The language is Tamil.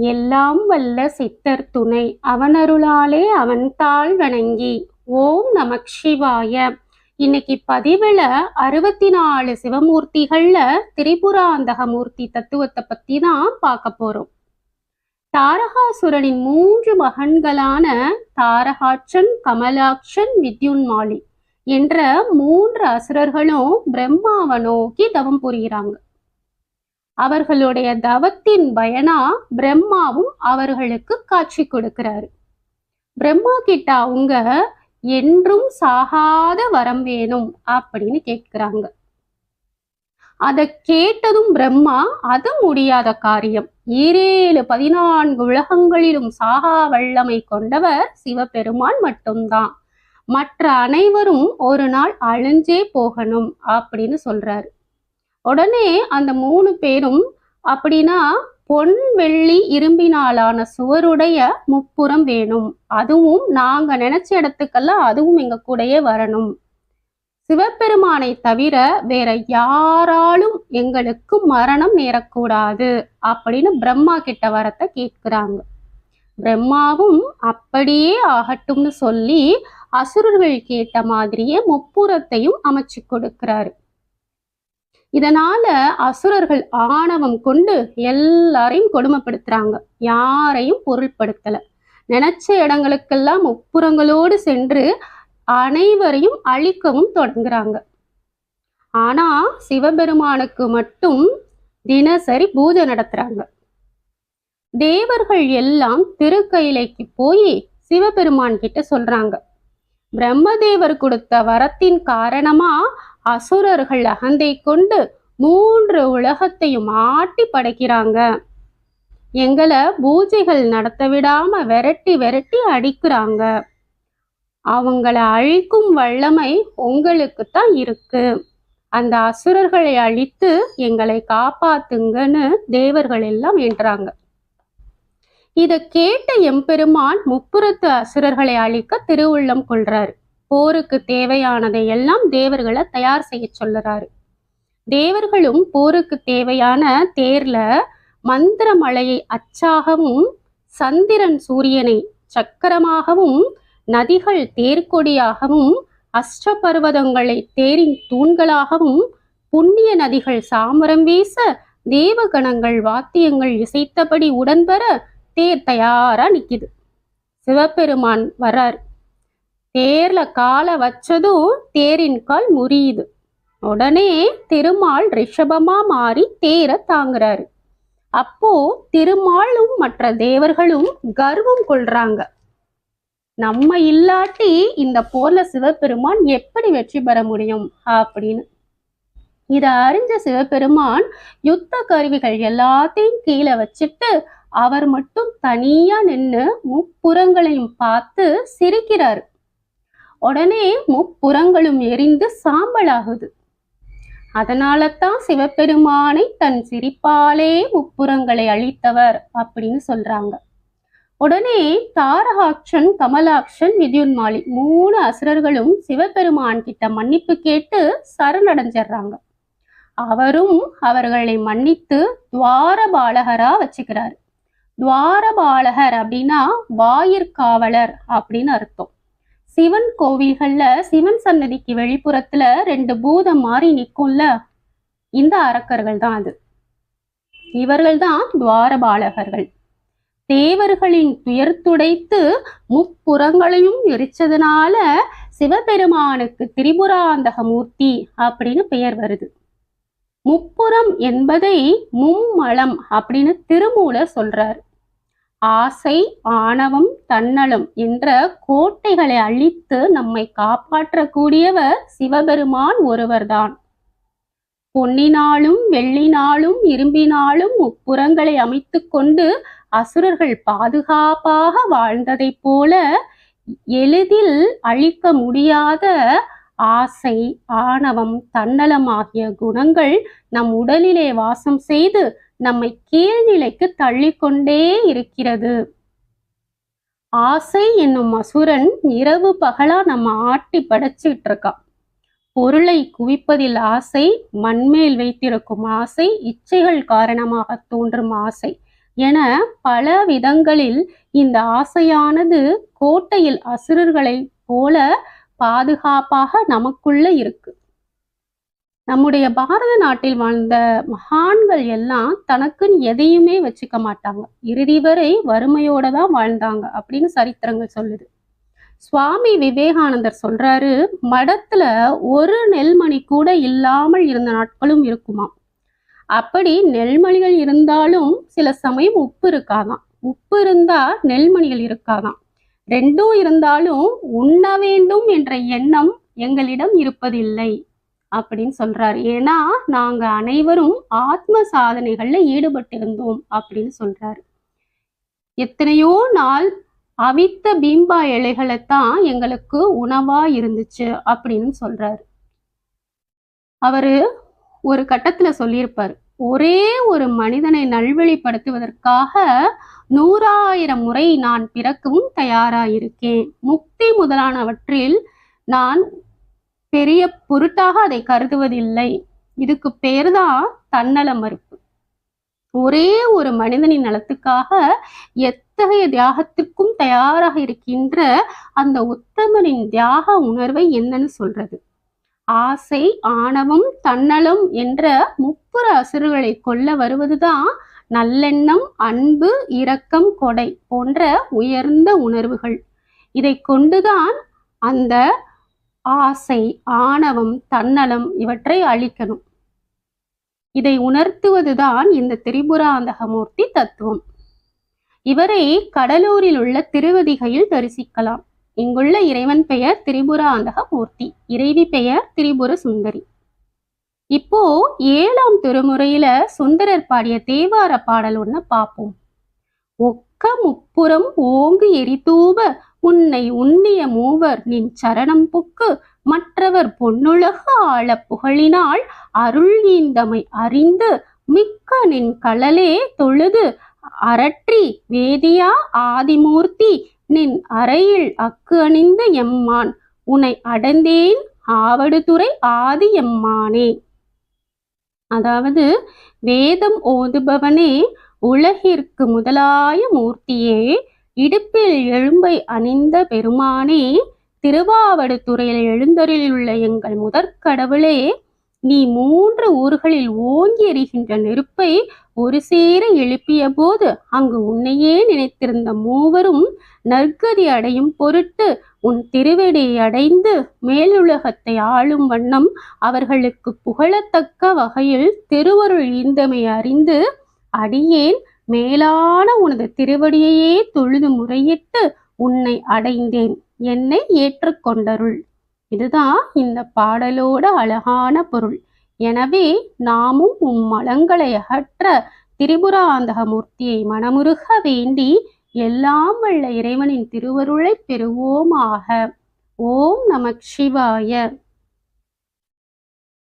எல்லாம் வல்ல சித்தர் துணை. அவனருளாலே அவன் தாழ் வணங்கி. ஓம் நமக் சிவாய. இன்னைக்கு பதிவுல அறுபத்தி நாலு சிவமூர்த்திகள்ல திரிபுராந்தக மூர்த்தி தத்துவத்தை பத்தி தான் பார்க்க போறோம். தாரகாசுரனின் மூன்று மகன்களான தாரகாட்சன் கமலாட்சன் வித்யுன்மாலி என்ற மூன்று அசுரர்களும் பிரம்மாவை நோக்கி தவம் புரிகிறாங்க. அவர்களுடைய தவத்தின் பயனா பிரம்மாவும் அவர்களுக்கு காட்சி கொடுக்கிறாரு. பிரம்மா கிட்ட அவங்க என்றும் சாகாத வரம் வேணும் அப்படின்னு கேட்கிறாங்க. அதை கேட்டதும் பிரம்மா அது முடியாத காரியம். ஈரேழு பதினான்கு உலகங்களிலும் சாகா வல்லமை கொண்டவர் சிவபெருமான் மட்டும்தான். மற்ற அனைவரும் ஒரு நாள் அழிஞ்சே போகணும் அப்படின்னு சொல்றாரு. உடனே அந்த மூணு பேரும் அப்படின்னா பொன் வெள்ளி இரும்பினாலான சுவருடைய முப்புறம் வேணும். அதுவும் நாங்க நினைச்ச இடத்துக்கெல்லாம் அதுவும் எங்க கூடயே வரணும். சிவபெருமானை தவிர வேற யாராலும் எங்களுக்கு மரணம் நேரக்கூடாது அப்படின்னு பிரம்மா கிட்ட வரத்தை கேட்கிறாங்க. பிரம்மாவும் அப்படியே ஆகட்டும்னு சொல்லி அசுரர்கள் கேட்ட மாதிரியே முப்புறத்தையும் அமைச்சு கொடுக்கிறாரு. இதனால அசுரர்கள் ஆணவம் கொண்டு எல்லாரையும் கொடுமைப்படுத்துறாங்க. யாரையும் பொருள்படுத்தல. நினைச்ச இடங்களுக்கெல்லாம் உப்புறங்களோடு சென்று அனைவரையும் அழிக்கவும் தொடங்குறாங்க. ஆனா சிவபெருமானுக்கு மட்டும் தினசரி பூஜை நடத்துறாங்க. தேவர்கள் எல்லாம் திருக்கையிலைக்கு போய் சிவபெருமான் கிட்ட சொல்றாங்க. பிரம்மதேவர் கொடுத்த வரத்தின் காரணமா அசுரர்கள் அகந்தை கொண்டு மூன்று உலகத்தையும் ஆட்டி படைக்கிறாங்க. எங்களை பூஜைகள் நடத்த விடாம விரட்டி விரட்டி அடிக்கிறாங்க. அவங்கள அழிக்கும் வல்லமை உங்களுக்கு தான் இருக்கு. அந்த அசுரர்களை அழித்து எங்களை காப்பாத்துங்கன்னு தேவர்கள் எல்லாம் என்றாங்க இதை கேட்ட எம்பெருமான் முப்புறத்து அசுரர்களை அழிக்க திருவுள்ளம் கொள்றாரு. போருக்கு தேவையானதை எல்லாம் தேவர்களை தயார் செய்ய சொல்லுறாரு. தேவர்களும் போருக்கு தேவையான தேர்ல மந்திர மலையை அச்சாகவும் சந்திரன் சூரியனை சக்கரமாகவும் நதிகள் தேர்கொடியாகவும் அஷ்டபர்வதங்களை தேரின் தூண்களாகவும் புண்ணிய நதிகள் சாமரம் வீச தேவகணங்கள் வாத்தியங்கள் இசைத்தபடி உடன்பெற தேர் தயாரா நிக்குது. சிவபெருமான் வர்றார். தேர்ல காலை வச்சதும் தேரின் கால் முறியுது. உடனே திருமால் ரிஷபமா மாறி தேரை தாங்குறாரு. அப்போ திருமாலும் மற்ற தேவர்களும் கர்வம் கொள்றாங்க. நம்ம இல்லாட்டி இந்த போர்ல சிவபெருமான் எப்படி வெற்றி பெற முடியும் அப்படின்னு. இத அறிஞ்ச சிவபெருமான் யுத்த கருவிகள் எல்லாத்தையும் கீழே வச்சுட்டு அவர் மட்டும் தனியா நின்னு முப்புறங்களையும் பார்த்து சிரிக்கிறாரு. உடனே முப்புறங்களும் எரிந்து சாம்பலாகுது. அதனால தான் சிவபெருமானை தன் சிரிப்பாலே முப்புறங்களை அழித்தவர் அப்படின்னு சொல்றாங்க. உடனே தாரகாட்சன் கமலாட்சன் வித்யுன்மாலி மூணு அசுரர்களும் சிவபெருமான் கிட்ட மன்னிப்பு கேட்டு சரணடைஞ்சிடுறாங்க. அவரும் அவர்களை மன்னித்து துவார பாலகரா வச்சுக்கிறாரு. துவாரபாலகர் அப்படின்னா வாயிற்காவலர் அப்படின்னு அர்த்தம். சிவன் கோவில்கள்ல சிவன் சன்னதிக்கு வெளிப்புறத்துல ரெண்டு பூதம் மாறி நிக்கும்ல இந்த அரக்கர்கள் தான் அது. இவர்கள் தான் துவாரபாலகர்கள். தேவர்களின் துயர் துடைத்து முப்புறங்களையும் எரிச்சதுனால சிவபெருமானுக்கு திரிபுராந்தக மூர்த்தி அப்படின்னு பெயர் வருது. முப்புறம் என்பதை மும்மலம் அப்படின்னு திருமூல சொல்றாரு. ஆசை ஆணவம் தன்னலம் என்ற கோட்டைகளை அழித்து நம்மை காப்பாற்றக்கூடியவர் சிவபெருமான் ஒருவர்தான். பொன்னினாலும் வெள்ளினாலும் இரும்பினாலும் முப்புறங்களை அமைத்து கொண்டு அசுரர்கள் பாதுகாப்பாக வாழ்ந்ததைப் போல எளிதில் அழிக்க முடியாத ஆசை ஆணவம் தன்னலம் ஆகிய குணங்கள் நம் உடலிலே வாசம் செய்து நம்மை கீழ்நிலைக்கு தள்ளிக்கொண்டே இருக்கிறது. ஆசை என்னும் அசுரன் இரவு பகலா நம்ம ஆட்டி படைச்சிட்டு இருக்கான் பொருளை குவிப்பதில் ஆசை மண்மேல் வைத்திருக்கும் ஆசை இச்சைகள் காரணமாக தோன்றும் ஆசை என பல விதங்களில் இந்த ஆசையானது கோட்டையில் அசுரர்களைப் போல பாதுகாப்பாக நமக்குள்ள இருக்கு. நம்முடைய பாரத நாட்டில் வாழ்ந்த மகான்கள் எல்லாம் தனக்குன்னு எதையுமே வச்சுக்க மாட்டாங்க. இறுதி வரை வறுமையோட தான் வாழ்ந்தாங்க அப்படின்னு சரித்திரங்கள் சொல்லுது. சுவாமி விவேகானந்தர் சொல்றாரு மடத்துல ஒரு நெல்மணி கூட இல்லாமல் இருந்த நாட்களும் இருக்குமாம் அப்படி நெல்மணிகள் இருந்தாலும் சில சமயம் உப்பு இருக்காதாம். உப்பு இருந்தா நெல்மணிகள் இருக்காதாம். ரெண்டும் இருந்தாலும் உண்ண வேண்டும் என்ற எண்ணம் எங்களிடம் இருப்பதில்லை. அப்படின்னு சொல்றாரு. ஏன்னா நாங்க அனைவரும் ஆத்ம சாதனைகள்ல ஈடுபட்டிருந்தோம் அப்படின்னு சொல்றாரு. எத்தனையோ நாள் அவித்த பீம்பா இலைகளைத்தான் எங்களுக்கு உணவா இருந்துச்சு அப்படின்னு சொல்றாரு. அவரு ஒரு கட்டத்துல சொல்லியிருப்பாரு. ஒரே ஒரு மனிதனை நல்வழிப்படுத்துவதற்காக நூறாயிரம் முறை நான் பிறக்கவும் தயாராயிருக்கேன். முக்தி முதலானவற்றில் நான் பெரிய பொருட்டாக அதை கருதுவதில்லை. இதுக்கு பேர்தான் தன்னல மறுப்பு. ஒரே ஒரு மனிதனின் நலத்துக்காக எத்தகைய தியாகத்திற்கும் தயாராக இருக்கின்ற அந்த உத்தமனின் தியாக உணர்வை என்னன்னு சொல்றது? ஆசை ஆணவம் தன்னலம் என்ற முப்புற அசுறுகளை கொல்ல வருவதுதான் நல்லெண்ணம் அன்பு இரக்கம் கொடை போன்ற உயர்ந்த உணர்வுகள். இதை கொண்டுதான் அந்த ஆசை ஆணவம் தன்னலம் இவற்றை அழிக்கணும். இதை உணர்த்துவதுதான் இந்த திரிபுராந்தகமூர்த்தி தத்துவம். இவரை கடலூரில் உள்ள திருவதிகையில் தரிசிக்கலாம். இங்குள்ள இறைவன் பெயர் திரிபுராந்தக மூர்த்தி இறைவி பெயர் திரிபுர சுந்தரி இப்போ ஏழாம் திருமுறையில சுந்தரர் பாடிய தேவார பாடல் ஒன்று பார்ப்போம் ஒக்க முப்புறம் ஓங்கு எரிதூப உன்னை உண்ணிய மூவர் நின் சரணம் புக்கு மற்றவர் பொன்னுலகு ஆள புகழினால் அருள் ஈந்தமை அறிந்து மிக்க நின் கலலே தொழுது அரற்றி வேதியா ஆதிமூர்த்தி நின் அறையில் அக்கு அணிந்த எம்மான். உனை அடைந்தேன் ஆவடுதுறை ஆதி எம்மானே. அதாவது வேதம் ஓதுபவனே உலகிற்கு முதலாய மூர்த்தியே. இடுப்பில் எழும்பை அணிந்த பெருமானே திருவாவடுதுறையில் எழுந்தருளிலுள்ள எங்கள் முதற்கடவுளே நீ மூன்று ஊர்களில் ஓங்கி எறிகின்ற நெருப்பை ஒரு சேர எழுப்பிய போது அங்கு உன்னையே நினைத்திருந்த மூவரும் நற்கதி அடையும் பொருட்டு உன் திருவடியை அடைந்து மேலுலகத்தை ஆளும் வண்ணம் அவர்களுக்கு புகழத்தக்க வகையில் திருவருள் ஈந்தமை அறிந்து அடியேன் மேலான உனது திருவடியையே தொழுது முறையிட்டு உன்னை அடைந்தேன். என்னை ஏற்றுக்கொண்டருள். இதுதான் இந்த பாடலோட அழகான பொருள். எனவே நாமும் உம் மலங்களை அகற்ற திரிபுராந்தக மூர்த்தியை மனமுருக வேண்டி எல்லாம் வல்ல இறைவனின் திருவருளை பெறுவோமாக. ஓம் நமக் சிவாய.